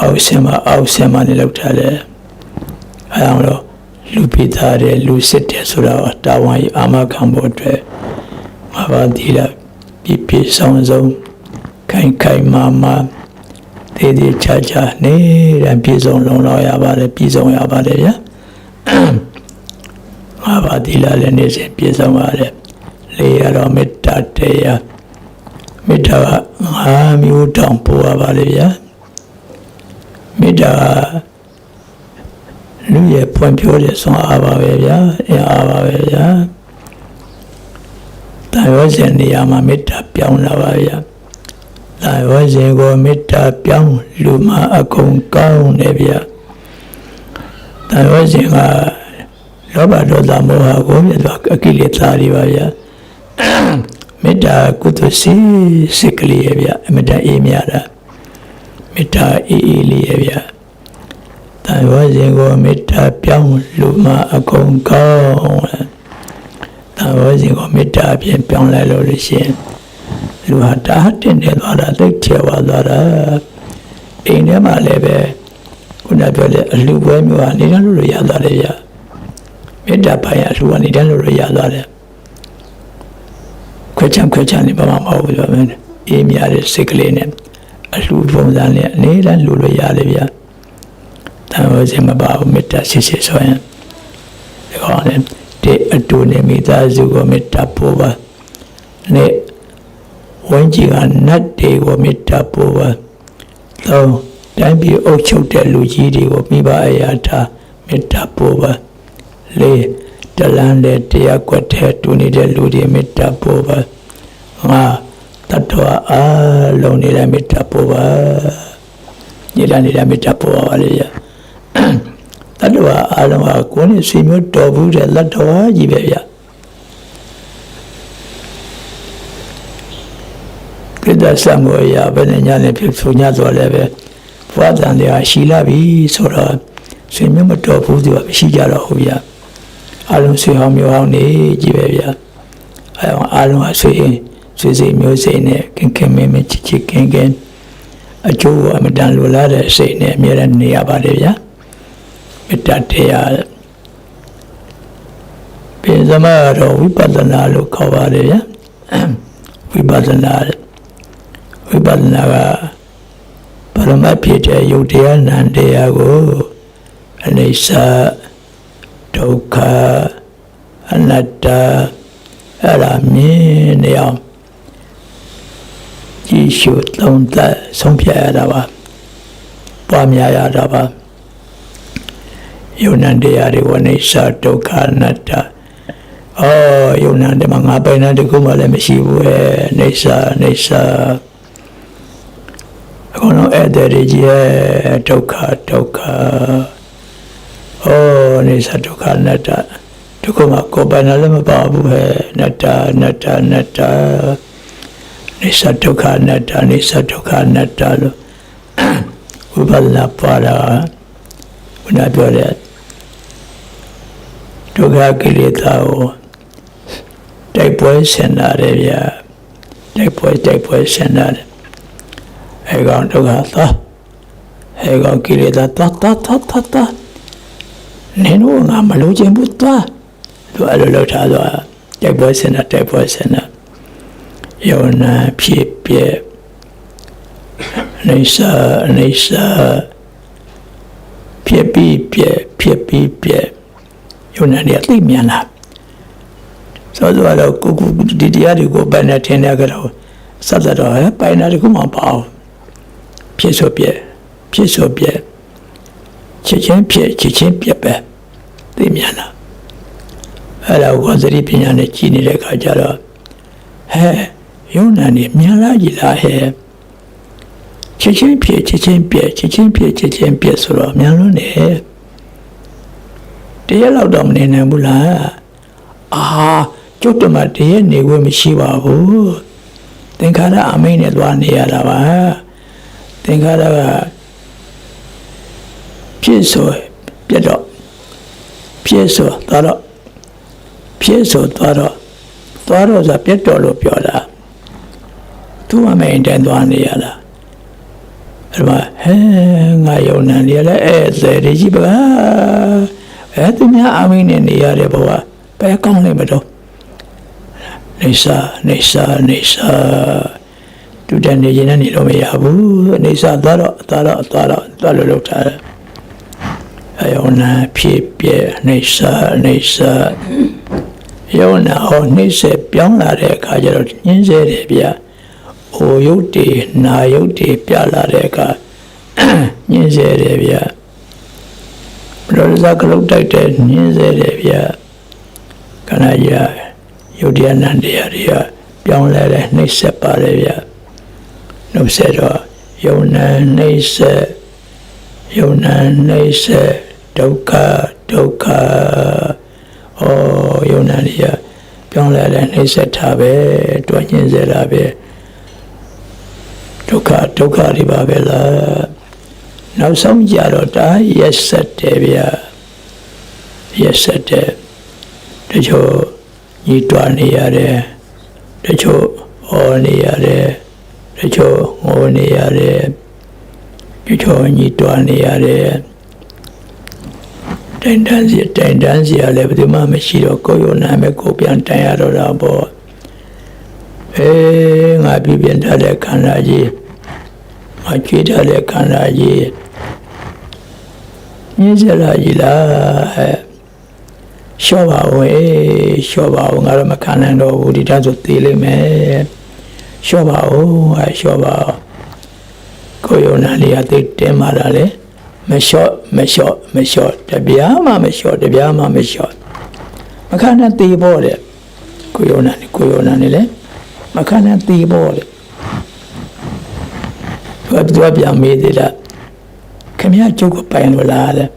အောက်ဆင်မအောက်ဆင်မနဲ့လောက်ထားတယ်အဲဒါမလို့လူပိသားတယ်လူစစ်တယ်ဆိုတာတာဝန်ကြီးအာမခံဖို့အတွက်ငါပါဒီလာပြည့်ပြည့်စုံစုံခိုင်ခိုင်မာမာသေးသေးချာချာနေတဲ့ပြည့်စုံလုံလောက်ရပါတယ်ပြည့်စုံရပါတယ်ဗျာငါပါဒီလာလည်းနေစဉ်ပြည့်စုံပါတယ်လေရတော်မေတ္တာတရားမေတ္တာကငါမျိုးတောင်ပို့ရပါတယ်ဗျာမေ တ္တာလူရဲ့ဖွံ့ဖြိုးတဲ့ဆွမ်းအားပါပဲဗျာအင်အားပါပဲဗျာတာရောစဉ်နေရာမှာမေတ္တာပြောင်းလာပါဗျာတာရောစဉ်ကိုမေတ္တာပြောင်းလူမှာအကုန်ကောင်းတယ်ဗျာတာရောစဉ်ကလောဘဒေါသမောဟကိုမြတ်စွာအကိလေသာတွေပါဗျာမေတ္တာကုသစီစိတ်ကလေးရဲ့ဗျာအမတန်အေးမြတာ မေတ္တာအေးအေးလေးရဲ့ဗျာတန်ရောစဉ်ကိုမေတ္တာပြောင်းလူမှာအကုန်ကောင်းတယ်တန်ရောစဉ်ကိုမေတ္တာအပြင်ပြောင်းလဲလို့လို့ရှိရင်လူဟာတာတင်နေသွားတာသိချေဝသွားတာအိမ်ထဲမှာလည်းပဲခုနပြောတဲ့အလှပွဲမျိုးဟာနေတန်းလို့ရသွားတယ်ဗျာမေတ္တာပိုင်းအလှကနေတန်းလို့ရသွားတယ်ခွဲချမ်းခွဲချမ်းနေပါမှာမဟုတ်ဘူးပြောမယ်အေးမြတဲ့စိတ်ကလေးနဲ့ အလှပုံစံနဲ့အနေတန်းလူလို့ရတယ်ဗျာတန်ဝစဉ်မပါဘူးမေတ္တာရှိရှိဆိုရင်ဒီကောင်းတယ်ဒီအတူနေမိသားစုကိုမေတ္တာပို့ပါနဲ့ဝန်းကြီးကနတ်တွေကိုမေတ္တာပို့ပါသုံးတိုင်းပြည်အုပ်ချုပ်တဲ့လူကြီးတွေကိုမိဘအရာထားမေတ္တာပို့ပါလေးတလန်းတဲ့တရားကွက်တဲ့တူနေတဲ့လူတွေမေတ္တာပို့ပါငါ တတ္တဝအားလုံးနေတဲ့မေတ္တာပို့ပါညီလာနေတဲ့မေတ္တာပို့ပါလေရတတ္တဝအားလုံးကကိုယ်နဲ့ဆွေမျိုးတော်ဘူးတဲ့လတ္တဝကြီးပဲဗျကိတ္တဆံမောရဘယ်နဲ့ညာနဲ့ဖြစ်ဆိုညသွားလဲပဲဘဝတန်တရားရှိလာပြီဆိုတော့ဆွေမျိုးမတော်ဘူးသူကမရှိကြတော့ဘူးဗျအားလုံးဆွေဟောင်းမျိုးဟောင်းနေကြီးပဲဗျအဲအားလုံးကဆွေ ဆွေစိတ်မျိုးစိတ်နဲ့ခင်ခင်မင်းမချစ်ချစ်ခင်ခင်အကျိုးအမတန်လိုလားတဲ့စိတ်နဲ့အမြဲတမ်းနေရပါတယ်ဗျာမေတ္တာတရားပြင်စမတော့ဝိပဿနာလို့ခေါ်ပါတယ်ဗျာဝိပဿနာဝိပဿနာကပရမတ်ဖြစ်တဲ့ယုတ်တရားနံတရားကိုအနိစ္စဒုက္ခအနတ္တအဲ့ဒါမြင်နေအောင် ကြည့်ရှုသုံးသပ်ဆုံးဖြတ်ရတာပါပွားများရတာပါယုံနံတရားတွေဝိနိစ္စဒုက္ခအနတ္တအော်ယုံနံတမငါပိုင်နံတခုမှလည်းမရှိဘူးဟဲ့နေစ္စနေစ္စအခုတော့အဲ့တဲ့ကြီးရဲ့ဒုက္ခဒုက္ခဩနေသဒုက္ခအနတ္တဒုက္ခမှာကိုယ်ပိုင်လည်းမပါဘူးဟဲ့အနတ္တအနတ္တအနတ္တ နေသဒုက္ခအနတ္တနေသဒုက္ခအနတ္တလို့ဝိပဿနာပါတာဘုရားပြောတဲ့ဒုက္ခကိလေသာကိုတိုက်ပွဲဆင်လာတယ်ဗျာတိုက်ပွဲတိုက်ပွဲဆင်လာတယ်အဲကောင်ဒုက္ခသာအဲကောင်ကိလေသာသာသာသာသာသာနင်တို့ငါမလို့ခြင်းဘူးသွားသူအဲ့လိုလောက်ထားသွားတိုက်ပွဲဆင်တာတိုက်ပွဲဆင်တာ ယောနာဖြစ်ပြနေစာနေစာဖြစ်ပြီးပြဖြစ်ပြီးပြယောနာเนี่ยသိမြန်လာဆိုတော့တော့ကိုကိုဒီတရားတွေကိုပိုင်နေထင်ရကြတော့စသတော့ဟဲ့ပိုင်နေတခုမှမအောင်ဖြစ်ဆိုပြဖြစ်ဆိုပြချက်ချင်းဖြစ်ချက်ချင်းပြပဲသိမြန်လာအဲ့ဒါကိုသတိပညာနဲ့ကြည်နေတဲ့အခါကျတော့ဟဲ့ ယုံနာနေမြန်လာကြီးလားဟဲ့ချက်ချင်းဖြစ်ချက်ချင်းပြချက်ချင်းဖြစ်ချက်ချင်းပြဆိုတော့မြန်လို့နေတရက်လောက်တော့မနေနိုင်ဘူးလားအာကျုပ်တမတရက်နေခွင့်မရှိပါဘူးသင်္ခါရအမိန်နဲ့သွားနေရတာပါသင်္ခါရကဖြစ်ဆိုပြတ်တော့ဖြစ်ဆိုသွားတော့ဖြစ်ဆိုသွားတော့သွားတော့ဆိုပြတ်တော့လို့ပြောတာ သူ့အမိန်တန်သွားနေရတာအဲ့မှာဟဲငါယုံနာနေရလဲအဲ့သေးတွေကြီးပါအဲ့သူများအာမင်းနဲ့နေရတဲ့ဘဝဘယ်ကောင်းလဲမတော့နေစာနေစာနေစာတူတဲ့နေရင်နေလို့မရဘူးနေစာသွားတော့သွားတော့သွားတော့သွားလို့လောက်ထားတယ်အယုံနာဖြစ်ပြနေစာနေစာယုံနာဟောနှိမ့်ဆက်ပြောင်းလာတဲ့အခါကျတော့ညင်းစေတယ်ဗျာ။ အိုယုတ်တေနာယုတ်တေပြလာတဲ့အခါညင်းစေတယ်ဗျာ။ဘရောဇာကလုတ်တိုက်တဲ့ညင်းစေတယ်ဗျာ။ခဏကြီးယုတ်တရားနန္တရားတွေကပြောင်းလဲတဲ့နှိမ့်ဆက်ပါတယ်ဗျာ။နှုတ်ဆက်တော့ယုံနာနှိမ့်ဆက်ယုံနာနှိမ့်ဆက်ဒုက္ခဒုက္ခ။ဩယုံနာကြီးကပြောင်းလဲလဲနှိမ့်ဆက်တာပဲတွညင်းစေတာပဲဒု က္ခဒုက္ခတွေပါပဲလား။နောက်ဆုံးကြတော့ဒါရက်ဆက်တယ်ဗျာ။ရက်ဆက်တယ်တချို့ညီတွားနေရတယ်တချို့ဟောနေရတယ်တချို့ငိုနေရတယ်တချို့ညီတွားနေရတယ်တိုင်တန်းစီတိုင်တန်းစီရလည်းဘယ်သူမှမရှိတော့ကိုယ်ရုံနာမဲ့ကိုပြန်တိုင်ရတော့တာပေါ့အေးငါပြပြထားတဲ့ခန္ဓာကြီး ငါကြွေးထားတဲ့ခန္ဓာကြီးညစ်ကြလာကြီးလားဟဲ့ရှော့ပါဦးအေးရှော့ပါဦးငါတော့မခံနိုင်တော့ဘူးဒီတန်းဆိုသေးလိမ့်မယ်ရှော့ပါဦးအဲရှော့ပါဦးကိုယ်ရုံနာလေးကသိတင်းမာတာလေမလျှော့မလျှော့မလျှော့တပြားမှမလျှော့တပြားမှမလျှော့မခဏသေးပေါ်တဲ့ကိုယောနာနေကိုယောနာနေလေမခဏသေးပေါ်တဲ့ သူကသူကပြန်မေးသေးတာခင်ဗျားကျုပ်ကပိုင်လို့လားတဲ့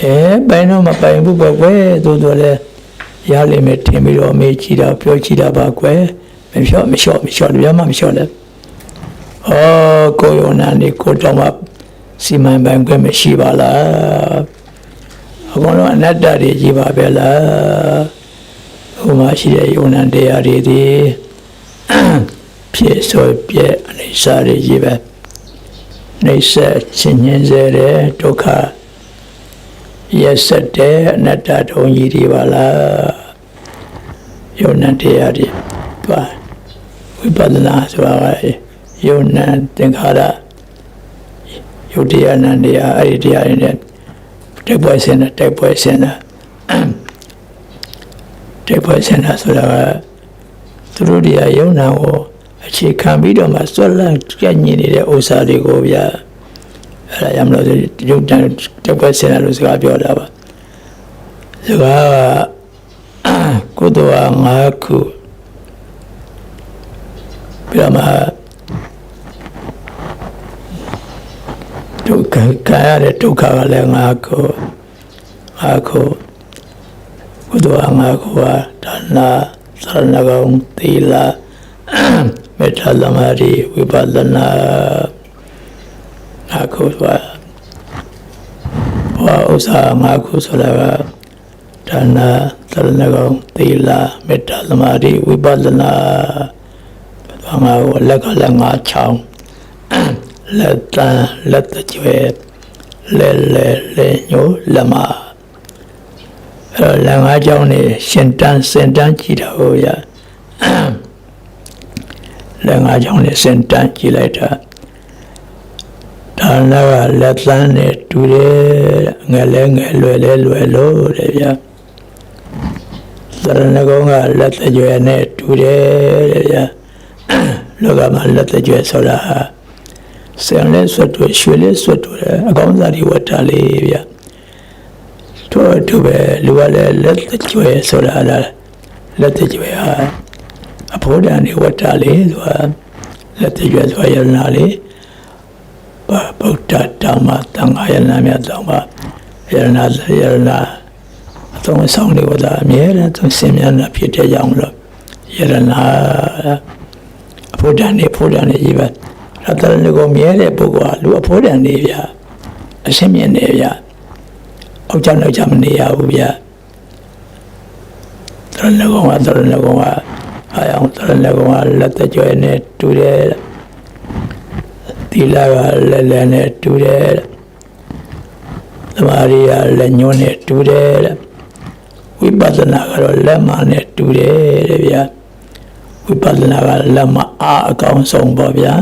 အဲပိုင်တော့မပိုင်ဘူးပေါ့ကွယ်သူတို့လည်းရလိမ့်မယ်ထင်ပြီးတော့မေးကြည့်တာပြောကြည့်တာပါကွယ်မလျှော့မလျှော့မလျှော့တပြားမှမလျှော့လဲအော်ကိုယောနာနေကိုတော့မှစီမံပိုင်ခွင့်မရှိပါလားအကုန်လုံးအနတ္တတွေကြီးပါပဲလားဟိုမှာရှိတဲ့ယုံနံတရားတွေဒီဖြစ်ဆိုပြည့်အနိစ္စတွေကြီးပဲ နှိစ္စချင်းချင်းစေတဲ့ဒုက္ခရက်ဆက်တဲ့အနတ္တတုံးကြီးတွေပါလားယုံနံတရားတွေသွားဝိပဿနာဆိုတာကယုံနံသင်္ခါရယုတ်တရားနန္တရားအဲ့ဒီတရားတွေနဲ့တိုက်ပွဲဆင်တာတိုက်ပွဲဆင်တာတိုက်ပွဲဆင်တာဆိုတာကသူတို့တရားယုံနာကို အခြေခံပြီးတော့မှဆွတ်လန့်ကြညင်နေတဲ့ဥစ္စာတွေကိုဗျာအဲ့ဒါရမလို့ယုတ်တန်တိုက်ပွဲဆင်တာလို့စကားပြောတာပါစကားကကုသိုလ်ဟာ၅ခုပြမဒုက္ခခံရတဲ့ဒုက္ခကလည်းငါကိုငါကိုကုသိုလ်ငါကိုဟာဒါနာသရဏဂုံသီလ မေတ္တာသမာဓိဝိပဿနာငါကိုဟာဘာဥစ္စာငါကိုဆိုတာကဒါနာသရဏဂုံသီလမေတ္တာသမာဓိဝိပဿနာဘာငါကိုလက်ကလည်းငါချောင်းလက်တန်လက်တကြွယ်လဲလဲလဲညိုလက်မအဲတော့လက်ငါးကြောင်းနေရှင်တန်းစင်တန်းကြည့်တာဟိုရ လက်ငါးကြောင်းနေစင်တန်းကြည့်လိုက်တာဒါနာကလက်တန်းနဲ့တူတယ်ငယ်လဲငယ်လွယ်လဲလွယ်လို့တဲ့ဗျာသရဏဂုံကလက်တကြွယ်နဲ့တူတယ်တဲ့ဗျာလောကမှာလက်တကြွယ်ဆိုတာဟာဆင်လဲဆွတ်တွေ့ရွှေလဲဆွတ်တွေ့တယ်အကောင်းစားတွေဝတ်တာလေးဗျတို့တို့ပဲလူကလည်းလက်တကြွယ်ဆိုတာလားလက်တကြွယ်ဟာ အဖို့တန်တွေဝတ်တာလေးဆိုတာလက်တကြွယ်ဆိုတာရနာလေးဘာဗုဒ္ဓဓမ္မသံဃာယနာမြတ်တော်မှာယနာယနာအသုံးဆောင်လေးဝတ်တာအမြဲတမ်းသူစင်မြတ်တာဖြစ်တဲ့ကြောင့်လို့ယနာအဖို့တန်တွေဖို့တန်တွေကြီးပဲရတရဏကိုမြဲတဲ့ပုဂ္ဂိုလ်ဟာလူအဖို့တန်နေဗျာအရှင်းမြင်နေဗျာအောက်ကြောင့်နောက်ကြောင့်မနေရဘူးဗျာတရဏကောင်ကတရဏကောင်က အာယောင်တရဏကောင်ကလက်တကြွယ်နဲ့တူတယ်သီလကလည်းလည်းနဲ့တူတယ်တဲ့သမာဓိကလည်းညွန်းနဲ့တူတယ်တဲ့ဝိပဿနာကတော့လက်မနဲ့တူတယ်တဲ့ဗျာဝိပဿနာကလက်မအားအကောင်းဆုံးပေါ့ဗျာ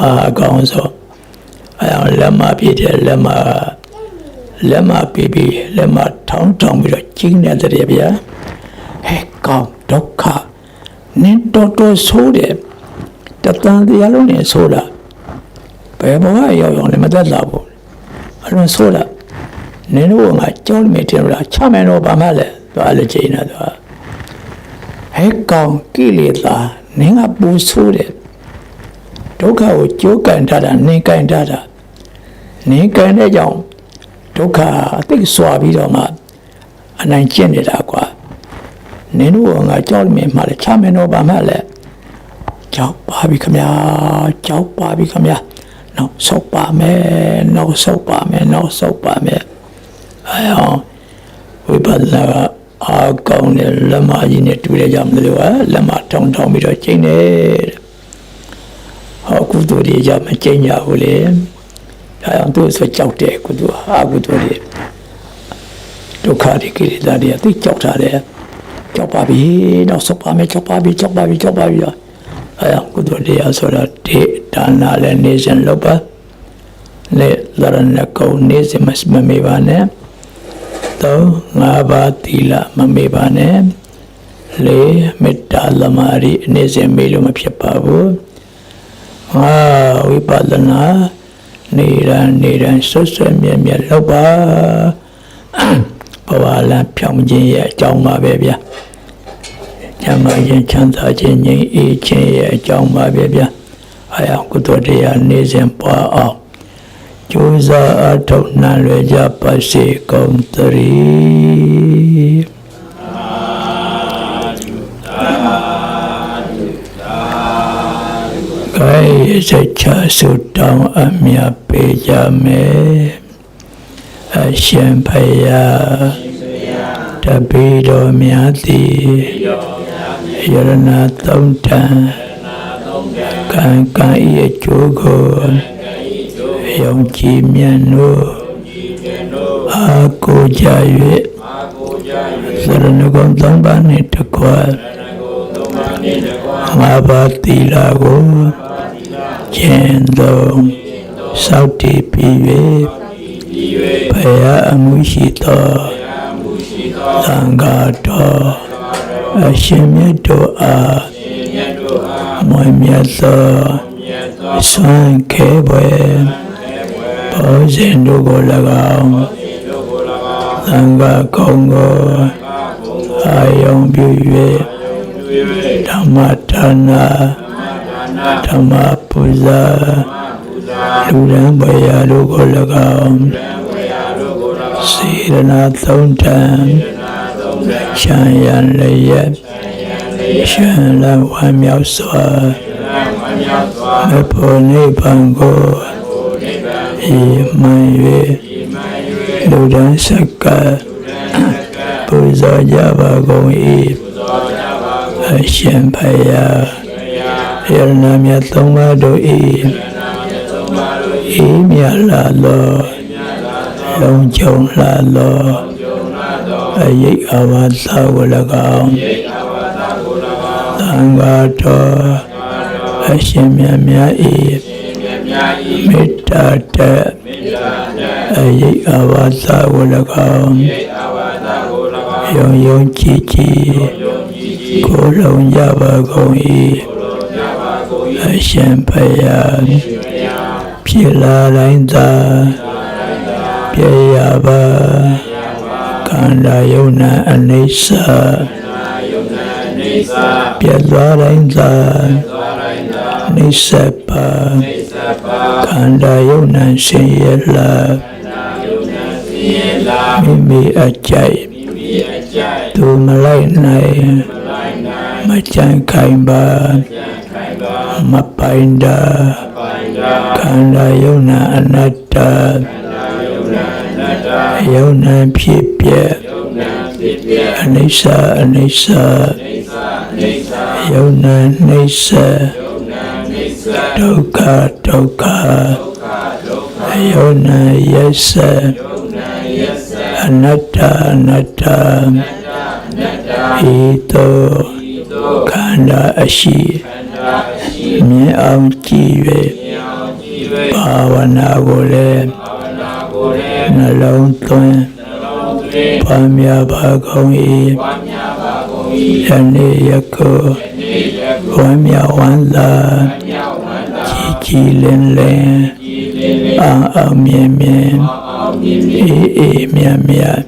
အားအကောင်းဆုံးအဲအောင်လက်မပြည့်တယ်လက်မလက်မပြည့်ပြီးလက်မထောင်းထောင်းပြီးတော့ကြီးနေတဲ့ဗျာဟဲ့ကောင်းဒုက္ခ နင်းတော်တော်ဆိုးတယ်တတန်တရားလုံးနဲ့ဆိုးတာဘယ်ဘဝရောက်ရောက်လည်းမသက်သာဘူးအလုံးဆိုးတာနင်းတို့ကငါကြောင်းမိတယ်လားချမယ်တော့ဘာမှလဲသွားလေချိန်နေတော့ဟဲ့ကောင်ကိလေသာနင်းကပူဆိုးတယ်ဒုက္ခကိုကြိုးကန်ထားတာနင်းကန်ထားတာနင်းကန်တဲ့ကြောင့်ဒုက္ခအသိစွာပြီးတော့မှအနိုင်ကျင့်နေတာကွာ နင်းတို့ကငါကြောက်မိမှလည်းချမယ်တော့ဘာမှလဲကြောက်ပါပြီခမညာကြောက်ပါပြီခမညာနောက်ဆုတ်ပါမယ်နောက်ဆုတ်ပါမယ်နောက်ဆုတ်ပါမယ်အဲအောင်ဝိပဿနာကအာကောင်းတဲ့လက်မကြီးနဲ့တူတဲ့ကြောင့်မလို့ကလက်မထောင်ထောင်ပြီးတော့ကျိန်းတယ်တဲ့ဟောကုသိုလ်တွေကြောင့်မကျိန်းကြဘူးလေဒါကြောင့်သူ့ဆိုကြောက်တယ်ကုသိုလ်ဟာကုသိုလ်တွေဒုက္ခတွေကိလေသာတွေသိကြောက်တာတယ် ကြောက်ပါပြီနောက်ဆုတ်ပါမယ်ကြောက်ပါပြီကြောက်ပါပြီကြောက်ပါပြီတော့အဲဒါကုသိုလ်တရားဆိုတာဒီဒါနာလည်းနေစဉ်လုပ်ပါလေလရဏကုံနေစဉ်မမမေ့ပါနဲ့သုံးငါးပါးသီလမမေ့ပါနဲ့လေးမေတ္တာသမာဓိနေစဉ်မေ့လို့မဖြစ်ပါဘူးငါဝိပဿနာနေရန်နေရန်ဆွတ်ဆွတ်မြဲမြဲလုပ်ပါ ဘဝလမ်းဖြောင်းခြင်းရဲ့အကြောင်းပါပဲဗျာချမ်းသာခြင်းချမ်းသာခြင်းငြိမ်းအေးခြင်းရဲ့အကြောင်းပါပဲဗျာအာယကုသိုလ်တရားနေစဉ်ပွားအောင်ကျိုးစားအထောက်နှံလွယ်ကြပါစေကုန်သတည်းကိုယ်စိတ်ချဆုတောင်းအမြတ်ပေးကြမယ် အရှင်ဖယားတပိတော်များသည်ယရဏသုံးတန်ကံကံဤအကျိုးကိုယုံကြည်မြတ်နို့အာကိုကြ၍သရဏဂုံသုံးပါးနှင့်တကွာငါးပါးသီလကိုကျင့်သုံးစောင့်တည်ပြီး၍ ဘုရားအမှုရှိသောသံဃာတော်အရှင်မြတ်တို့အားမွေမြတ်သောဆွမ်းခဲပွဲဘောဇင်တို့ကို၎င်းသံဃာကုံကိုအာယုံပြု၍ဓမ္မဒါနာဓမ္မပူဇာ လူရန်ဘယာတို့ကို၎င်းစေရနာသုံးတန်ချမ်းရန်လည်းရရှမ်းလဝမ်းမြောက်စွာမဖို့နိဗ္ဗာန်ကိုဤမှန်၍လူရန်စက္ကပူဇော်ကြပါကုန်၏အရှင်ဖယားယရနာမြတ်သုံးပါးတို့၏ ဤမြတ်လာလောလုံးကြုံလာလောအယိတ်အဝါသာကို၎င်းသံဃာတော်အရှင်မြတ်များ၏မေတ္တာတဲ့အယိတ်အဝါသာကို၎င်းယုံယုံကြည်ကြည်ကိုယ်လုံးကြပါကုန်၏အရှင်ဖယား ဖြစ်လာတိုင်းသာပြေရပါခန္ဓာယုံနာအနိစ္စပြတ်သွားတိုင်းသာနိစ္စပါခန္ဓာယုံနာဆင်းရဲလာမိမိအကြိုက်သူမလိုက်နိုင်မကြံခိုင်ပါမပိုင်တာ ခန္ဓာယုံနာအနတ္တယုံနာဖြစ်ပြအနိစ္စအနိစ္စယုံနာနှိစ္စဒုက္ခဒုက္ခအယုံနာယစ္စအနတ္တအနတ္တဤသို့ခန္ဓာအရှိ မြင်အောင်ကြည့်၍ဘာဝနာကိုလည်းနှလုံးသွင်းပါမြတ်ပါကုန်၏ယနေ့ယခုဝမ်းမြောက်ဝမ်းသာကြည်ကြည်လင်းလင်းအောင်အောင်မြင်မြင်အေးအေးမြတ်မြတ်